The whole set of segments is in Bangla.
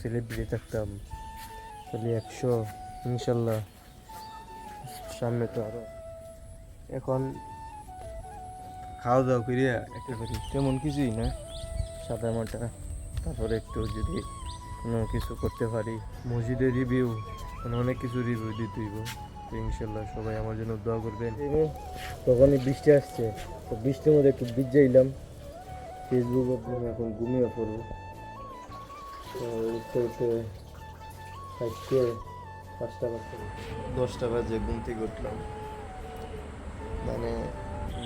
সেলিব্রিটি থাকতাম তাহলে একশো, ইনশাল্লাহ, সামনে তো আরও। এখন খাওয়া দাওয়া করিয়া একেবারে তেমন কিছুই না, সাদা মাটা, তারপরে একটু যদি কোনো কিছু করতে পারি মসজিদের রিভিউ মানে অনেক কিছু রিভিউ দিতে হইব, তো ইনশাল্লাহ সবাই আমার জন্য দোয়া করবেন। তখনই বৃষ্টি আসছে, তো বৃষ্টির মধ্যে একটু ভিজাইলাম ফেসবুকে এখন ঘুমিয়ে পড়ব। উঠতে উঠতে আজকে পাঁচটা বাজে দশটা বাজে ঘুম থেকে উঠলাম মানে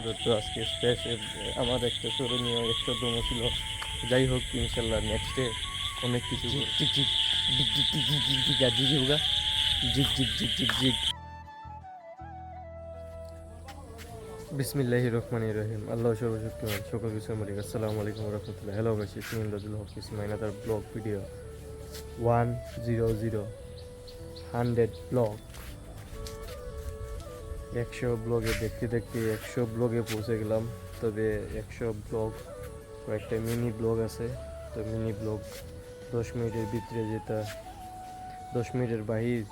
যত আজকে স্পেস আমার একটা স্মরণীয় একটা দমও ছিল যাই হোক ইনশাল্লাহ নেক্সটে অনেক কিছু জিক জিক জিক জিগ জিগ জিক জিক জিগ জিগ জিক বিসমিল্লাহি রহমান রহিম। আল্লাহ সর্বশক্তিমান সকল বিষয় মালিক আসসালামু আলাইকুম রহমতুল্লাহ হ্যালো ইসমি Imdadul Haque ইসমি another blog video one zero zero hundred blog একশো ব্লগে দেখতে দেখতে একশো ব্লগে পৌঁছে গেলাম। তবে একশো ব্লগ কয়েকটা মিনি ব্লগ আছে। তো মিনি ব্লগ দশ মিনিটের ভিতরে যেটা, দশ মিনিটের বাহির,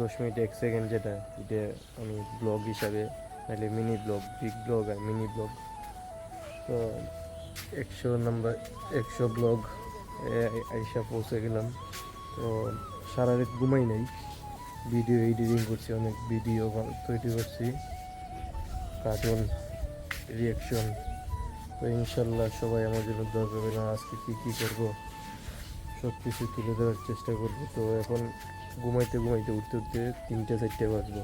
দশ মিনিট এক সেকেন্ড যেটা, এটা আমি ব্লগ হিসাবে নাহলে মিনি ব্লগ বিগ ব্লগ আর মিনি ব্লগ তো একশো নাম্বার একশো ব্লগ আইসা পৌঁছে গেলাম। তো সারা রাত ঘুমাই নাই। ভিডিও এডিটিং করছি, অনেক ভিডিও তৈরি করছি। কার্টুন রিয়াকশন তো ইনশাল্লাহ সবাই আমার জন্য দোয়া করবে না আজকে কী কী করব সব কিছু তুলে ধরার চেষ্টা করব। তো এখন ঘুমাইতে ঘুমাইতে উঠতে উঠতে তিনটে, চারটে বাজবো।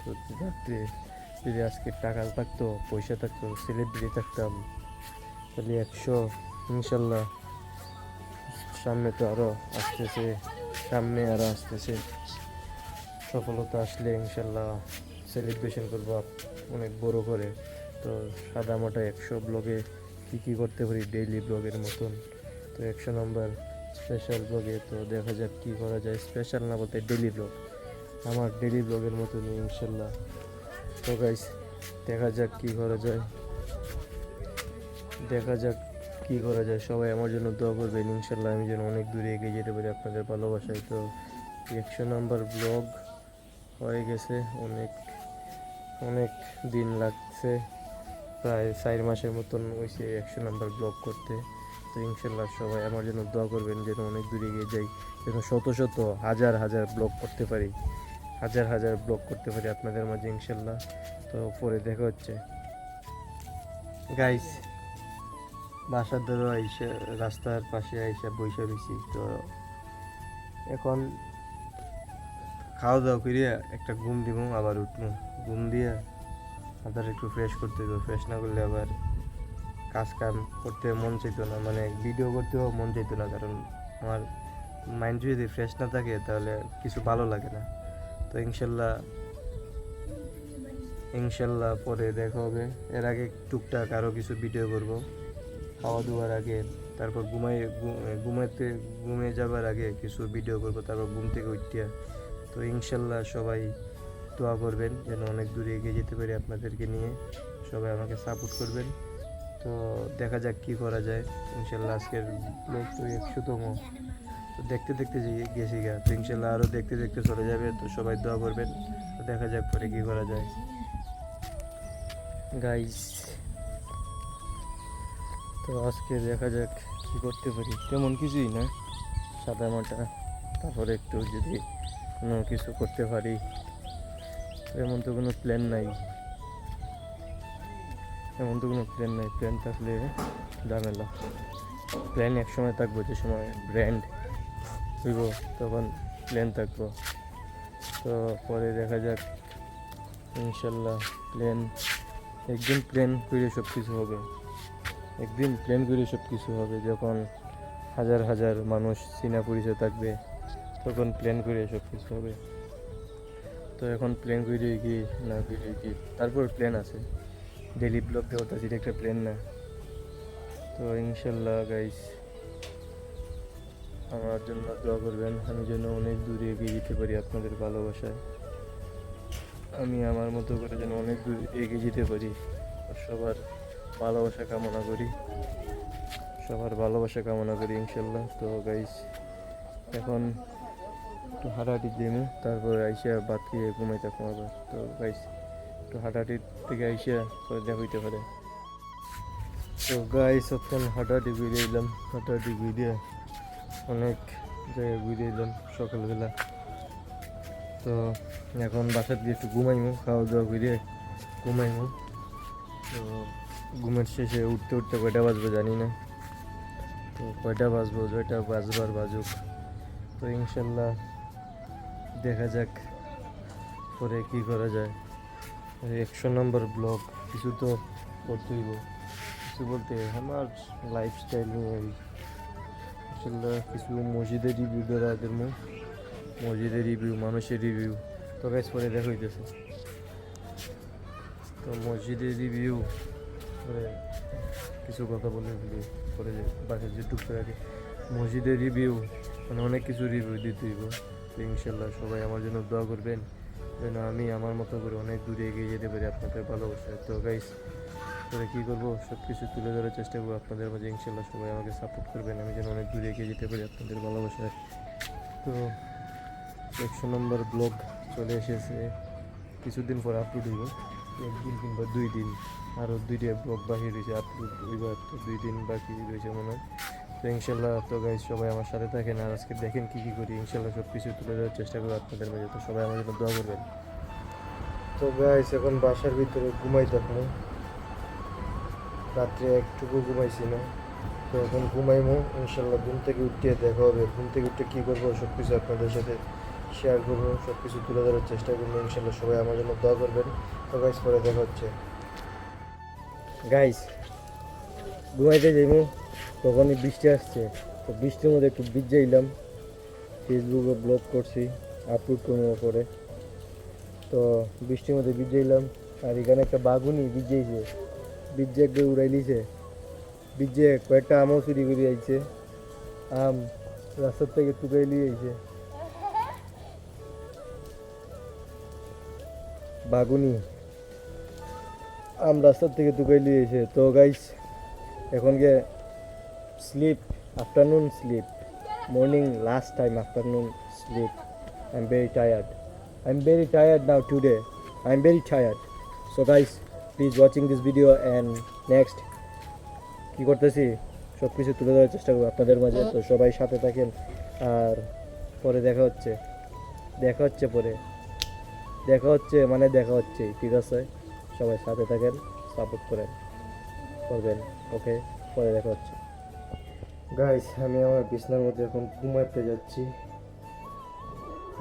তো রাত্রে যদি আজকে টাকা থাকতো, পয়সা থাকতো সেলিব্রিটি থাকতাম। তাহলে একশো, ইনশাল্লাহ, সামনে তো আরও আসতেছে, সামনে আরও আসতেছে। সফলতা আসলে ইনশাল্লাহ সেলিব্রেশন করব অনেক বড় করে। তো সাদা মাটা একশো ব্লগে কী কী করতে পারি ডেইলি ব্লগের মতন। তো একশো নম্বর স্পেশাল ব্লগে তো দেখা যাক কী করা যায়। স্পেশাল না বলতে ডেইলি ব্লগ। আমার ডেইলি ব্লগের মতনই ইনশাল্লাহ। তো গাইস দেখা যাক কী করা যায়। দেখা যাক কী করা যায়। সবাই আমার জন্য দোয়া করবেন ইনশাল্লাহ আমি যেন অনেক দূরে এগিয়ে যেতে পারি আপনাদের ভালোবাসায়। তো একশো নাম্বার ব্লগ হয়ে গেছে। অনেক অনেক দিন লাগছে। প্রায় চার মাসের মতন হয়েছে একশো নাম্বার ব্লগ করতে। তো ইনশাল্লাহ সবাই আমার জন্য দোয়া করবেন, যেন অনেক দূরে এগিয়ে যাই, যেন শত শত, হাজার হাজার ব্লগ করতে পারি। হাজার হাজার ব্লগ করতে পারি আপনাদের মাঝে, ইনশাল্লাহ। তো পরে দেখা হচ্ছে। গাইস বাসার ধরো আইসা, রাস্তার পাশে আইসা বৈশা রয়েছি তো এখন খাওয়া দাওয়া করিয়া একটা ঘুম দিব আবার উঠবো ঘুম দিয়ে আবার একটু ফ্রেশ করতে হবে ফ্রেশ না করলে আবার কাজ কাম করতে মন চাইতো না। মানে ভিডিও করতেও মন চাইতো না, কারণ আমার মাইন্ড যদি ফ্রেশ না থাকে, তাহলে কিছু ভালো লাগে না। তো ইনশাল্লাহ ইনশাল্লাহ পরে দেখা হবে। এর আগে টুকটাক আরও কিছু ভিডিও করব। খাওয়া দাওয়ার আগে, তারপর ঘুমাই ঘুমাইতে, ঘুমিয়ে যাবার আগে কিছু ভিডিও করব, তারপর ঘুম থেকে উঠিয়া। তো ইনশাল্লাহ সবাই দোয়া করবেন, যেন অনেক দূরে এগিয়ে যেতে পারি আপনাদেরকে নিয়ে। সবাই আমাকে সাপোর্ট করবেন। তো দেখা যাক কি করা যায়। ইনশাল্লাহ আজকের ব্লগ তো একশোতম। তো দেখতে দেখতে গেছি গা। তো ইনশাল্লাহ আরও দেখতে দেখতে চলে যাবে, তো সবাই দোয়া করবেন। দেখা যাক পরে কী করা যায়। গাইস তো আজকে দেখা যাক কি করতে পারি। তেমন কিছুই না, সাদা মাটা। তারপরে একটু যদি কোনো কিছু করতে পারি এমন তো কোনো প্ল্যান নাই। এমন তো কোনো প্ল্যান নাই। প্ল্যান থাকলে ঝামেলা। প্ল্যান এক সময় থাকব যে সময় ব্র্যান্ড হইব তখন প্ল্যান থাকব। তো পরে দেখা যাক, ইনশাল্লাহ প্ল্যান একদিন প্ল্যান করে সব কিছু হবে। একদিন প্ল্যান করে সব কিছু হবে, যখন হাজার হাজার মানুষ চীনা পরিচয় থাকবে, তখন প্ল্যান করে সব কিছু হবে। তো এখন প্ল্যান করে কি, না করে কি, তারপর প্ল্যান আছে। ডেলি ব্লগ দেওয়া একটা প্ল্যান না। তো ইনশাল্লাহ গাইস আমার জন্য দোয়া করবেন, আমি যেন অনেক দূরে এগিয়ে যেতে পারি আপনাদের ভালোবাসায়। আমি আমার মতো করে যেন অনেক দূর এগিয়ে যেতে পারি সবার ভালোবাসা কামনা করি। সবার ভালোবাসা কামনা করি ইনশাল্লাহ তো গাইস এখন একটু হাঁটাহাঁটি দিমু তারপরে আইসা বাদ খেয়ে ঘুমাই থাকব তো গাইস একটু হাঁটাহাঁটির থেকে আইসা পরে দেখা হইতে পারে। তো গাইস এখন হাঁটাহাঁটি ঘুরে এলাম, হাঁটাহাঁটি ঘুরে অনেক জায়গায় ঘুরে এলাম সকালবেলা। তো এখন বাসার দিয়ে একটু ঘুমাইমু খাওয়া দাওয়া করে ঘুমাইমু। তো ঘুমের শেষে উঠতে উঠতে কয়টা বাজবে জানি না। তো কয়টা বাজবো যেটা বাজবার বাজুক। তো ইনশাল্লাহ দেখা যাক পরে কি করা যায়। একশো নম্বর ব্লগ, কিছু তো করতেইব কিছু বলতে আমার লাইফস্টাইল নিয়ে আসলে কিছু মসজিদের রিভিউ দেওয়া দেবো মসজিদের রিভিউ মানুষের রিভিউ তো গাছ পরে দেখা হইতেছে। তো মসজিদের রিভিউ কিছু কথা বলে পরে যে বাসায় যে টুকতে রাখি মসজিদের রিভিউ মানে অনেক কিছু রিভিউ দিতে হইব। তো ইনশাল্লাহ সবাই আমার জন্য দোয়া করবেন। যেন আমি আমার মতো করে অনেক দূরে এগিয়ে যেতে পারি আপনাদের ভালোবাসায়। তো গাইস পরে কী করব সব কিছু তুলে ধরার চেষ্টা করব আপনাদের মাঝে, ইনশাল্লাহ সবাই আমাকে সাপোর্ট করবেন। আমি যেন অনেক দূরে এগিয়ে যেতে পারি আপনাদের ভালোবাসায়। তো, একশো নম্বর ব্লগ চলে এসেছে। কিছুদিন পর আপলোড হইব। একদিন কিংবা দুই দিন। আরও দুইটা ব্লগ বাকি রয়েছে আপলোড হইবার তো দুই দিন বাকি রয়েছে মনে হয়। তো ইনশাল্লাহ, তো গাইজ সবাই আমার সাথে থাকেন আর আজকে দেখেন কী কী করি। ইনশাল্লাহ সব কিছু তুলে ধরার চেষ্টা করব আপনাদের মাঝে। তো সবাই আমার জন্য দোয়া করবেন। তো গাইজ এখন বাসার ভিতরে ঘুমাই থাকব রাত্রে একটুকু ঘুমাইছি না তো এখন ঘুমাইমো ইনশাল্লাহ ঘুম থেকে উঠতে দেখা হবে। ঘুম থেকে উঠতে কী করব সব কিছু আপনাদের সাথে শেয়ার করব সব কিছু তুলে ধরার চেষ্টা করব ইনশাল্লাহ সবাই আমার জন্য দোয়া করবেন। তো গাইস পরে দেখা হচ্ছে। গাইস ঘুমাইতে যাইমু, তখনই বৃষ্টি আসছে। তো বৃষ্টির মধ্যে একটু ভিজাইলাম। ফেসবুকে ব্লগ করছি আপলোড করব পরে। তো বৃষ্টির মধ্যে ভিজাইলাম। আর এখানে একটা বাগুনি ভিজাইছে। বীজে একবার উড়াই লিছে বীজে কয়েকটা আমও চুরি করে আইছে। আম রাস্তার থেকে টুকাই নিয়ে আইছে। বাগুনি, আম রাস্তার থেকে টুকাই লিয়ে আইছে। তো গাইস এখন go sleep afternoon sleep morning last time afternoon sleep I am very tired I am very tired now today I am very tired so guys please watching this video and next কী করতেছি? সব কিছু তুলে ধরার চেষ্টা করব আপনাদের মাঝে। তো সবাই সাথে থাকেন আর পরে দেখা হচ্ছে। দেখা হচ্ছে পরে। দেখা হচ্ছে মানে দেখা হচ্ছে, ঠিক আছে? সবাই সাথে থাকেন সাপোর্ট করেন, করবেন ওকে পরে দেখা হচ্ছে। গাইস আমি আমার বিছনার মধ্যে এখন ঘুমাতে যাচ্ছি।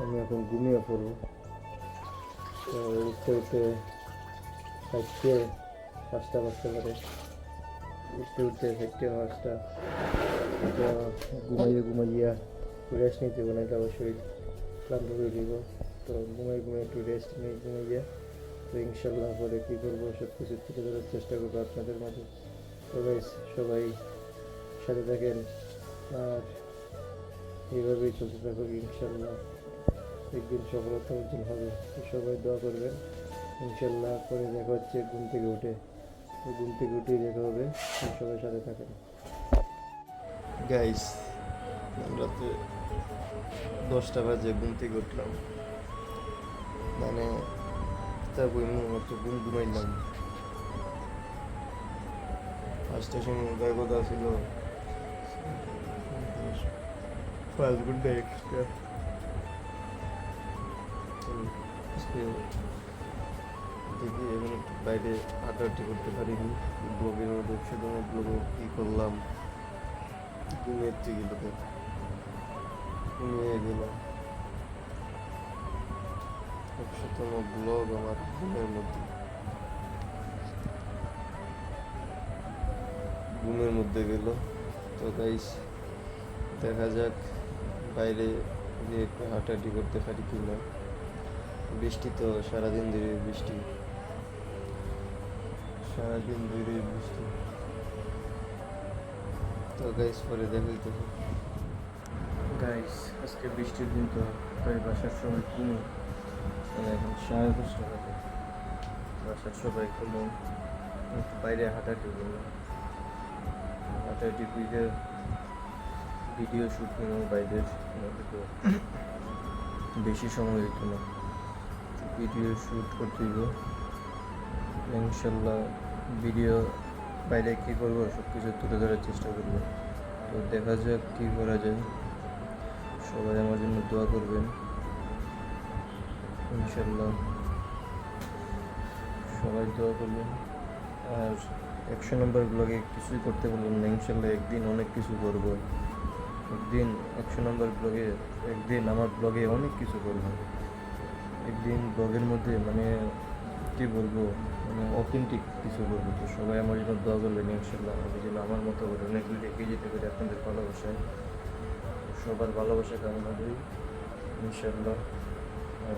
আমি এখন ঘুমিয়ে পড়ব। উঠতে উঠতে চারটে পাঁচটা বাজতে পারে। উঠতে উঠতে চারটে পাঁচটা। ঘুমাইয়ে ঘুমাইয়া রেস্ট নিতে নাকি আবার শরীর ক্লান্ত হয়ে যাব। তো ঘুমাই ঘুমাই একটু রেস্ট নিয়ে ঘুমাইয়া তো ইনশাল্লাহ পরে কী করব সব কিছু তুলে ধরার চেষ্টা করব আপনাদের মাঝে। guys, সবাই সাথে থাকেন। আর এইভাবেই চলতে থাকবে ইনশাল্লাহ একদিন সফলতা অর্জন হবে। সবাই দোয়া করবেন। ইনশাল্লাহ পরে দেখা হচ্ছে ঘুম থেকে উঠে। তো ঘুম থেকে উঠে দেখা হবে। সবাই সাথে থাকেন। গাইস রাতে দশটা বাজে ঘুম থেকে উঠলাম। মানে তারপর একটু ঘুম ঘুমাইলাম। ফার্স্টের সময় উদয় কথা ছিল। পাঁচ ঘণ্টা এক্সট্রা এখন একটু বাইরে হাঁটাহাঁটি করতে পারিনি। ব্লগের মধ্যে একশোতম ব্লগে কী করলাম? ঘুমিয়ে গেল ঘুমিয়ে গেলাম। একশোতম ব্লগ আমার ঘুমের মধ্যে। ঘুমের মধ্যে গেল। তো গাইস দেখা যাক বাইরে গিয়ে একটু হাঁটাহাঁটি করতে পারি কি না বৃষ্টি তো সারাদিন ধরে বৃষ্টি। সারাদিন ধরে বৃষ্টি তো গাইস পরে দেখাইতে গাইস আজকে বৃষ্টির দিন তো তাই বাসার ঘুমো মানে এখন সাড়ে দশটা বাজে। বাসার সবাই ঘুমো একটু বাইরে হাঁটাহাঁটি করলাম হাঁটাহাঁটি করে ভিডিও শ্যুট নিব বাইরের। কিন্তু বেশি সময় দিত না। ভিডিও শ্যুট করতে ইনশাল্লাহ ভিডিও বাইরে কী করব, সব কিছু তুলে ধরার চেষ্টা করব। তো দেখা যাক কী করা যায়। সবাই আমার জন্য দোয়া করবেন। ইনশাল্লাহ সবাই দোয়া করবেন। আর একশো নম্বর ব্লগে কিছুই করতে পারলাম না। ইনশাল্লাহ একদিন অনেক কিছু করব। একদিন একশো নম্বর ব্লগে একদিন আমার ব্লগে অনেক কিছু করব। একদিন ব্লগের মধ্যে মানে কী বলব? মানে অথেন্টিক কিছু করব তো? সবাই আমার জন্য দোয়া করবেন ইনশাল্লাহ আমি যেন আমার মতো করে অনেক দূর এগিয়ে যেতে পারি আপনাদের ভালোবাসায়। সবার ভালোবাসা কামনা করি ইনশাল্লাহ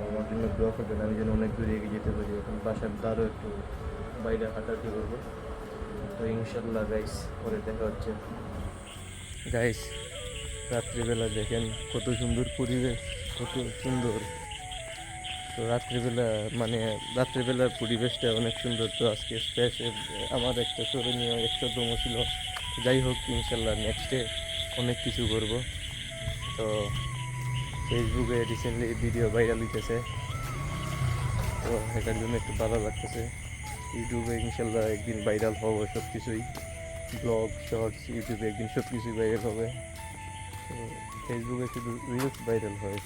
আমার জন্য দোয়া করবেন, আমি যেন অনেক দূরে এগিয়ে যেতে পারি। এখন বাসার দ্বারও একটু বাইরে হাঁটাহাঁটি করব। তো ইনশাল্লাহ গাইস পরে দেখা হচ্ছে। গাইস রাত্রিবেলা দেখেন কত সুন্দর পরিবেশ, কত সুন্দর। তো রাত্রিবেলা মানে রাত্রিবেলার পরিবেশটা অনেক সুন্দর। তো আজকে স্পেশে আমার একটা স্মরণীয় একশোতম ছিল। যাই হোক, ইনশাল্লাহ নেক্সটে অনেক কিছু করব। তো ফেসবুকে রিসেন্টলি ভিডিও ভাইরাল হইতেছে। তো এটার জন্য একটু ভালো লাগতেছে। ইউটিউবে ইনশাল্লাহ একদিন ভাইরাল হব সব কিছুই ব্লগ শর্টস ইউটিউবে একদিন সব কিছুই ভাইরাল হবে। তো ফেসবুকে শুধু রিলস ভাইরাল হয়।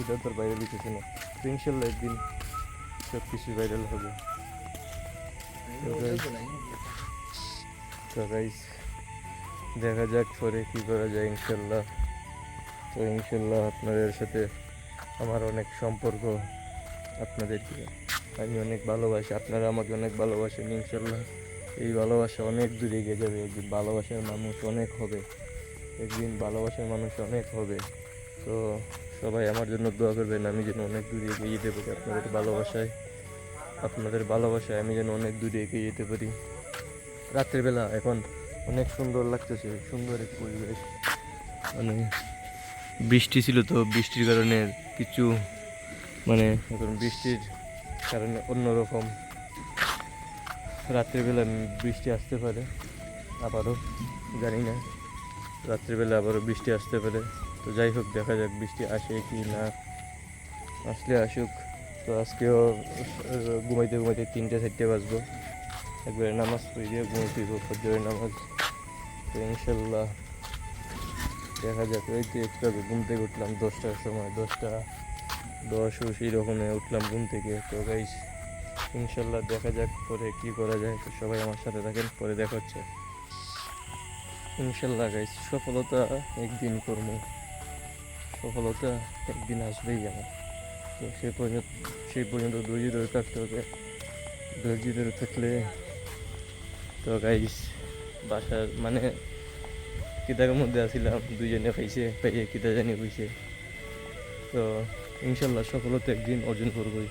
সেটা তো ভাইরাল না। তো ইনশাল্লাহ একদিন সব কিছুই ভাইরাল হবে। তো গাইস দেখা যাক পরে কী করা যায় ইনশাল্লাহ। তো ইনশাল্লাহ আপনাদের সাথে আমার অনেক সম্পর্ক আপনাদেরকে আমি অনেক ভালোবাসি, আপনারা আমাকে অনেক ভালোবাসেন ইনশাল্লাহ। এই ভালোবাসা অনেক দূরে এগিয়ে যাবে, একদিন ভালোবাসার মানুষ অনেক হবে। একদিন ভালোবাসার মানুষ অনেক হবে। তো সবাই আমার জন্য দোয়া করবেন, আমি যেন অনেক দূরে এগিয়ে যেতে পারি আপনাদের ভালোবাসায়। আপনাদের ভালোবাসায় আমি যেন অনেক দূরে এগিয়ে যেতে পারি। রাত্রিবেলা এখন অনেক সুন্দর লাগতেছে, সুন্দর এক পরিবেশ। মানে বৃষ্টি ছিল তো, বৃষ্টির কারণে কিছু মানে এখন বৃষ্টির কারণে অন্যরকম। রাত্রিবেলা বৃষ্টি আসতে পারে, আবারও জানি না। রাত্রিবেলা আবারও বৃষ্টি আসতে পারে। তো যাই হোক, দেখা যাক, বৃষ্টি আসে কি না আসলে আসুক। তো আজকেও ঘুমাইতে ঘুমাইতে তিনটে, চারটে বাজবো। একবারে নামাজ পড়িয়ে ঘুমাইতে ফজরের নামাজ। তো ইনশাল্লাহ দেখা যাক, এই তো একটু ঘুম থেকে উঠলাম দশটার সময়, দশটা দশ সেই রকমে উঠলাম ঘুম থেকে। তো গাইস ইনশাল্লাহ দেখা যাক পরে কি করা যায়। তো সবাই আমার সাথে থাকেন, পরে দেখা হচ্ছে। ইনশাল্লাহ গাইস সফলতা একদিন কর্ম সফলতা একদিন আসবেই আমার তো সে পর্যন্ত, সেই পর্যন্ত ধৈর্য ধরে থাকতে হবে। ধৈর্য ধরে থাকলে তো গাইস বাসার মানে কিতাবের মধ্যে আসিলাম দুজনে পাইছে, পাইয়ে কিতা জানি হইছে। তো ইনশাল্লাহ সফলতা একদিন অর্জন করবই।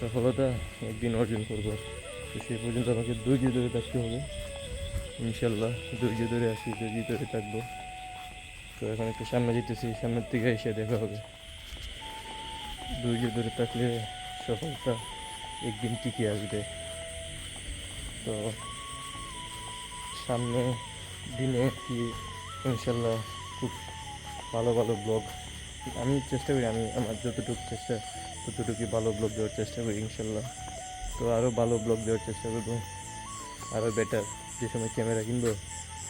সফলতা একদিন অর্জন করব। তো সেই পর্যন্ত আমাকে ধৈর্য ধরে থাকতে হবে। ইনশাল্লাহ ধৈর্য ধরে আসি, ধৈর্য ধরে থাকব। তো এখন একটু সামনে যেতেছি, সামনের দিকে এসে দেখা হবে। ধৈর্য ধরে থাকলে সফলতা একদিন টিকে আসবে। তো সামনে দিনে কি ইনশাল্লাহ খুব ভালো ভালো ব্লগ আমি চেষ্টা করি, আমি আমার যতটুকু চেষ্টা, ততটুকুই ভালো ব্লগ দেওয়ার চেষ্টা করি ইনশাল্লাহ। তো আরও ভালো ব্লগ দেওয়ার চেষ্টা করব আরও বেটার যে সময় ক্যামেরা কিনবো,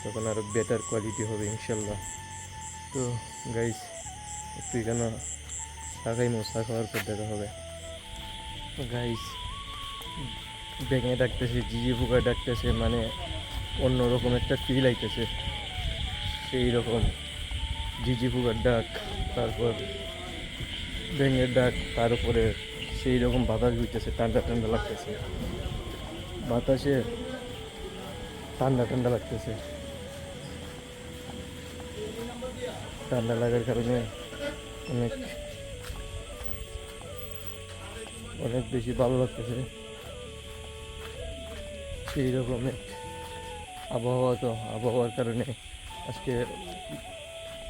তখন আরও বেটার কোয়ালিটি হবে ইনশাল্লাহ। তো গাইস একটু এখানে চা খাইমো চা খাওয়ার পর দেখা হবে। গাইস ব্যাঙে ডাকতেছে, জিজি পোকা ডাকতেছে মানে অন্যরকম একটা ফিল আইতেছে। সেই রকম জিজি পোকার ডাক, তারপর ব্যাঙের ডাক, তার উপরে সেই রকম বাতাস হইতেছে ঠান্ডা ঠান্ডা লাগতেছে। বাতাসে ঠান্ডা ঠান্ডা লাগতেছে। ঠান্ডা লাগার কারণে অনেক অনেক বেশি ভালো লাগতেছে। সেই রকম আবহাওয়া তো, আবহাওয়ার কারণে আজকে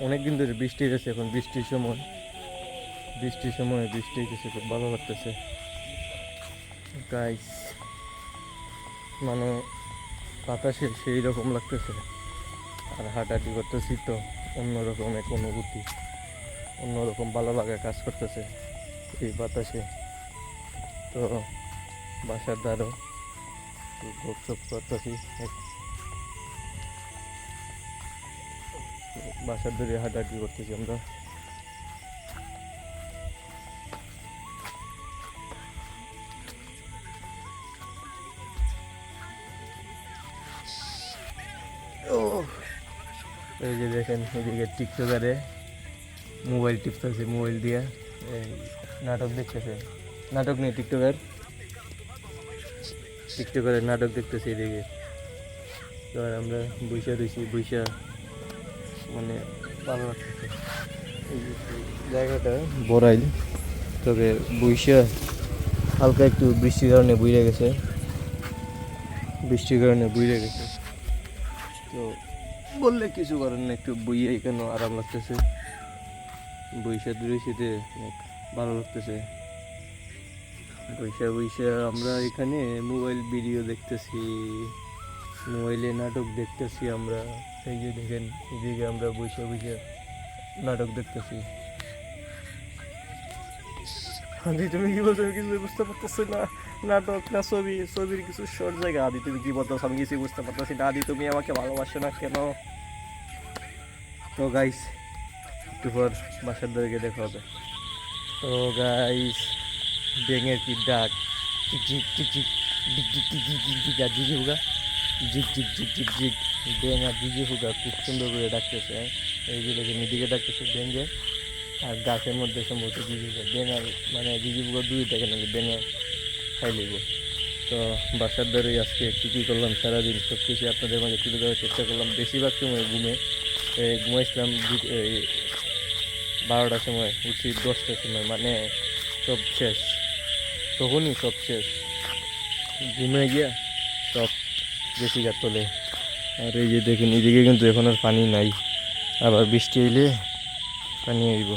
অনেক দিন ধরে বৃষ্টি গেছে এখন বৃষ্টির সময়। বৃষ্টির সময় বৃষ্টি হইতেছে, খুব ভালো লাগতেছে। গাইস মানে বাতাসে সেই রকম লাগতেছে। আর হাঁটাহাঁটি করতেছি তো। অন্যরকম এক অনুভূতি অন্যরকম ভালো লাগা কাজ করতেছে এই বাতাসে। তো বাসার দ্বারও গপসপ করতেছি। বাসার দূরে হাঁটাহাঁটি করতেছি আমরা। এই যে দেখেন, এদিকে টিকটকারে মোবাইল টিপতেছে, মোবাইল দিয়ে। এই নাটক দেখতেছে। নাটক নেই, টিকটকার। টিকটকারের নাটক দেখতেছি এদিকে। আর আমরা বৈশা রয়েছি বৈশা মানে ভালো লাগতেছে। জায়গাটা বড়াইল, তবে বৈশা হালকা একটু বৃষ্টির কারণে বুইরে গেছে। বৃষ্টির কারণে বুঝে গেছে। তো বললে কিছু করেন না একটু বইয়ে এখানে আরাম লাগতেছে। বৈশা দূরে শীতে ভালো লাগতেছে। বৈশা বৈশা আমরা এখানে মোবাইল ভিডিও দেখতেছি, মোবাইলে নাটক দেখতেছি আমরা। সেই যে দেখেন, এদিকে আমরা বৈশা বৈশা নাটক দেখতেছি। আদি তুমি কি বলছো আমি কিছু বুঝতে পারতেছি না নাটক না ছবি ছবির কিছু শর্ট জায়গা আদি তুমি কি বলতো আমি কিছু বুঝতে পারতেছি না আদি তুমি আমাকে ভালোবাসো না কেন তো গাইস একটু পর বাসার দিকে দেখা হবে তো গাইস ব্যাঙের কি ডাক টিক টিক টিক ডিক জিজি হুগা জিক আর খুব সুন্দর করে ডাকতেছে হ্যাঁ? এই যে দেখেন এদিকে ডাকতেছে ব্যাঙে আর গাছের মধ্যে সম্ভবত ব্যাঙ আর মানে হুগা দুই থাকে নাকি? ব্যাঙে খাই লিব তো বাসার দ্বারাই আজকে কী কী করলাম, সারাদিন সব কিছু আপনাদের মাঝে তুলে দেওয়ার চেষ্টা করলাম। বেশিরভাগ সময় ঘুমে ঘুমাইছিলাম বারোটার সময়, উঠছি দশটার সময় মানে সব শেষ। তখনই সব শেষ। ঘুমে গিয়া সব বেশি গাছ তোলে। আর এই যে দেখেন, এদিকে কিন্তু এখন আর পানি নাই। আবার বৃষ্টি এলে পানি আইব।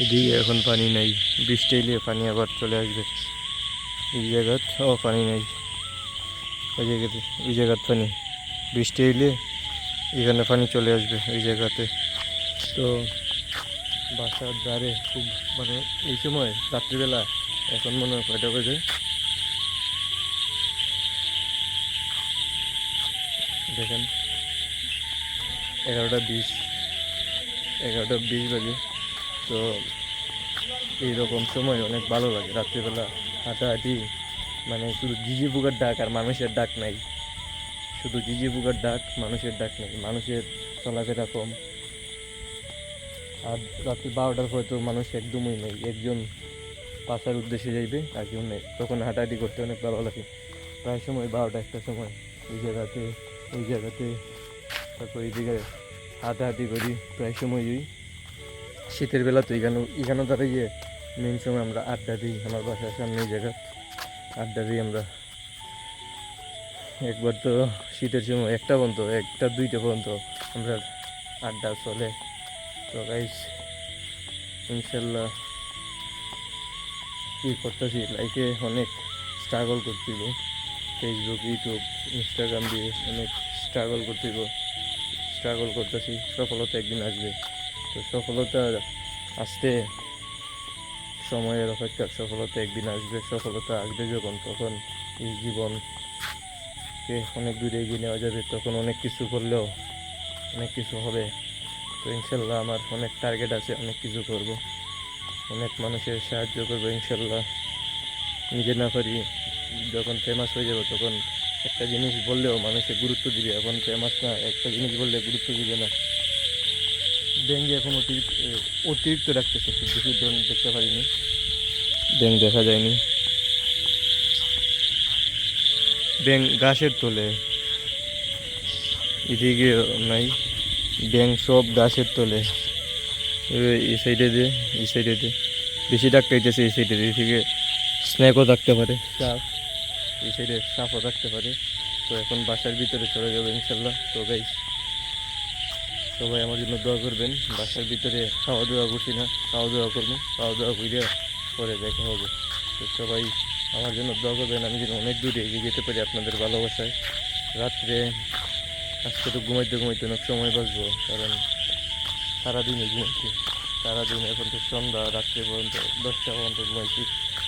এদিকে এখন পানি নাই। বৃষ্টি এলে পানি আবার চলে আসবে। এই জায়গাত ও, পানি নাই। ওই জায়গাতে ওই জায়গার পানি। বৃষ্টি এলে এখানে পানি চলে আসবে ওই জায়গাতে। তো বাসার দ্বারে খুব মানে এই সময় রাত্রিবেলা এখন মনে হয় কয়টা বাজে? দেখেন, এগারোটা বিশ। এগারোটা বিশ বাজে। তো এইরকম সময় অনেক ভালো লাগে। রাত্রিবেলা হাঁটাহাঁটি মানে শুধু জিজি বুকার ডাক আর মানুষের ডাক নাই। শুধু জিজি বুকার ডাক, মানুষের ডাক নেই, মানুষের চলাফেরা কম। আর রাত্রি বারোটার পরে তো মানুষ একদমই নেই। একজন পাশার উদ্দেশ্যে যাইবে, আর কেউ নেই। তখন হাঁটাহাঁটি করতে অনেক ভালো লাগে। প্রায় সময় বারোটা একটা সময়। ওই জায়গাতে ওই জায়গাতে তারপর এই দিকে হাঁটাহাঁটি করি, প্রায় সময় ওই শীতের বেলা তো এখানে এখানে দাঁড়িয়ে মেন সময় আমরা আড্ডা দিই, আমার বাসার সামনে জায়গা আড্ডা দিই আমরা। একবার তো শীতের সময় একটা পর্যন্ত একটা দুইটা পর্যন্ত আমরা আড্ডা চলে। তো গাইস ইনশাল্লাহ কি করতেছি? লাইফে অনেক স্ট্রাগল করছিল ফেসবুক ইউটিউব ইনস্টাগ্রাম দিয়ে অনেক স্ট্রাগল করছিল স্ট্রাগল করতেছি, সফলতা একদিন আসবে। তো সফলতা আসতে সময়ের অপেক্ষা সফলতা একদিন আসবে, সফলতা আসবে যখন, তখন এই জীবনকে অনেক দূরে এগিয়ে নেওয়া যাবে, তখন অনেক কিছু করলেও অনেক কিছু হবে। তো ইনশাল্লাহ আমার অনেক টার্গেট আছে, অনেক কিছু করব। অনেক মানুষের সাহায্য করব ইনশাল্লাহ। নিজে না পারি যখন ফেমাস হয়ে যাব, তখন একটা জিনিস বললেও মানুষে গুরুত্ব দিবে। এখন ফেমাস না, একটা জিনিস বললে গুরুত্ব দিবে না। ডেঙ্গি এখন অতিরিক্ত অতিরিক্ত রাখতেছে খুব বেশি ডেঙ্গ দেখতে পারিনি। ডেঙ্গ দেখা যায়নি। ব্যাং গাছের তোলে এদিকে নাই ব্যাং সব গাছের তোলে। এই সাইডে দিয়ে এই সাইডে দিয়ে। বেশি ডাক্তাইতেছে এই সাইডে দিয়ে। এদিকে স্ন্যাকও থাকতে পারে। সাপ এই সাইডে সাপও থাকতে পারে। তো এখন বাসার ভিতরে চলে যাবে ইনশাল্লাহ। তো গাইস সবাই আমার জন্য দোয়া করবেন। বাসার ভিতরে খাওয়া দাওয়া করছি না, খাওয়া দাওয়া করব, খাওয়া দাওয়া করে পরে দেখা হবে। তো সবাই আমার জন্য দোয়া করবেন, আমি যেন অনেক দূরে এগিয়ে যেতে পারি আপনাদের ভালোবাসায়। রাত্রে আজকে তো ঘুমাইতে ঘুমাইতে অনেক সময় বাঁচবো, কারণ সারাদিনে ঘুমাইছি। সারাদিন এখন তো সন্ধ্যা, রাত্রে পর্যন্ত, দশটা পর্যন্ত ঘুমাইছি।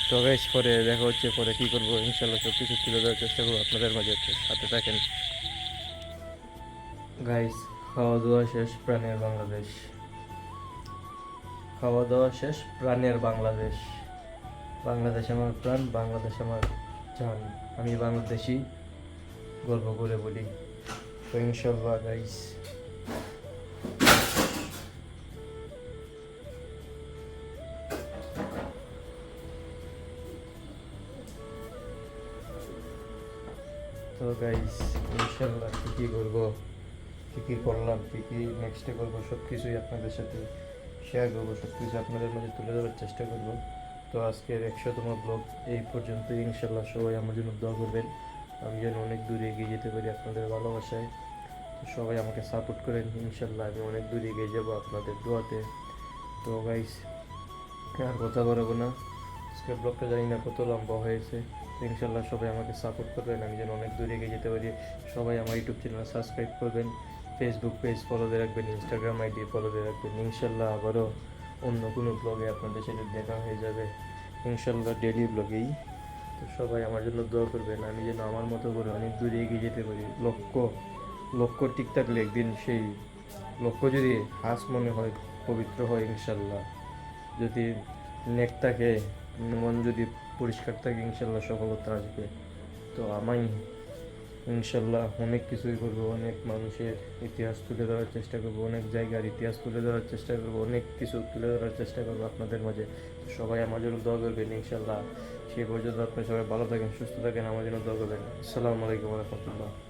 তো গাইস পরে দেখা হচ্ছে, পরে কী করব? ইনশাল্লাহ সব কিছু তুলে দেওয়ার চেষ্টা করব আপনাদের মাঝে। সাথে থাকেন। গাইস খাওয়া দাওয়া শেষ, প্রাণের বাংলাদেশ। খাওয়া দাওয়া শেষ, প্রাণের বাংলাদেশ। বাংলাদেশ আমার প্রাণ, বাংলাদেশ আমার জান। আমি বাংলাদেশি, গর্ব করে বলি। তো ইনশাল্লাহ গাইস তো গাইস ইনশাল্লাহ কী কী করব কী কী করলাম, কী কী নেক্সটে করব সব কিছুই আপনাদের সাথে শেয়ার করব সব কিছু আপনাদের মাঝে তুলে ধরার চেষ্টা করব। তো আজকের একশোতম ব্লগ এই পর্যন্ত ইনশাল্লাহ সবাই আমার জন্য দোয়া করবেন। আমি যেন অনেক দূরে এগিয়ে যেতে পারি আপনাদের ভালোবাসায়। তো সবাই আমাকে সাপোর্ট করেন ইনশাল্লাহ আমি অনেক দূরে এগিয়ে যাব আপনাদের দোয়াতে। তো গাইস আর কথা বলব না। আজকের ব্লগটা জানি না কত লম্বা হয়েছে। ইনশাল্লাহ সবাই আমাকে সাপোর্ট করবেন, আমি যেন অনেক দূরে এগিয়ে যেতে পারি। সবাই আমার ইউটিউব চ্যানেল সাবস্ক্রাইব করবেন। ফেসবুক পেজ ফলো দিয়ে রাখবেন ইনস্টাগ্রাম আইডি ফলো দিয়ে রাখবেন। ইনশাল্লাহ আবারও অন্য কোনো ব্লগে আপনাদের সাথে দেখা হয়ে যাবে। ইনশাল্লাহ ডেলি ব্লগেই তো সবাই আমার জন্য দোয়া করবেন, আমি যেন আমার মতো করে অনেক দূরে এগিয়ে যেতে পারি। লক্ষ্য লক্ষ্য ঠিক থাকলে একদিন সেই লক্ষ্য যদি হাস মনে হয়, পবিত্র হয় ইনশাল্লাহ। যদি নেক থাকে, মন যদি পরিষ্কার থাকে, ইনশাল্লাহ সফলতা আসবে। তো আমি ইনশাল্লাহ অনেক কিছুই করব, অনেক মানুষের ইতিহাস তুলে ধরার চেষ্টা করব, অনেক জায়গার ইতিহাস তুলে ধরার চেষ্টা করব, অনেক কিছু তুলে ধরার চেষ্টা করব আপনাদের মাঝে। সবাই আমার জন্য দোয়া করবেন ইনশাল্লাহ। সেই পর্যন্ত আপনার সবাই ভালো থাকেন, সুস্থ থাকেন, আমার জন্য দোয়া করবেন। আসসালামু আলাইকুম রহমতুল্লাহ।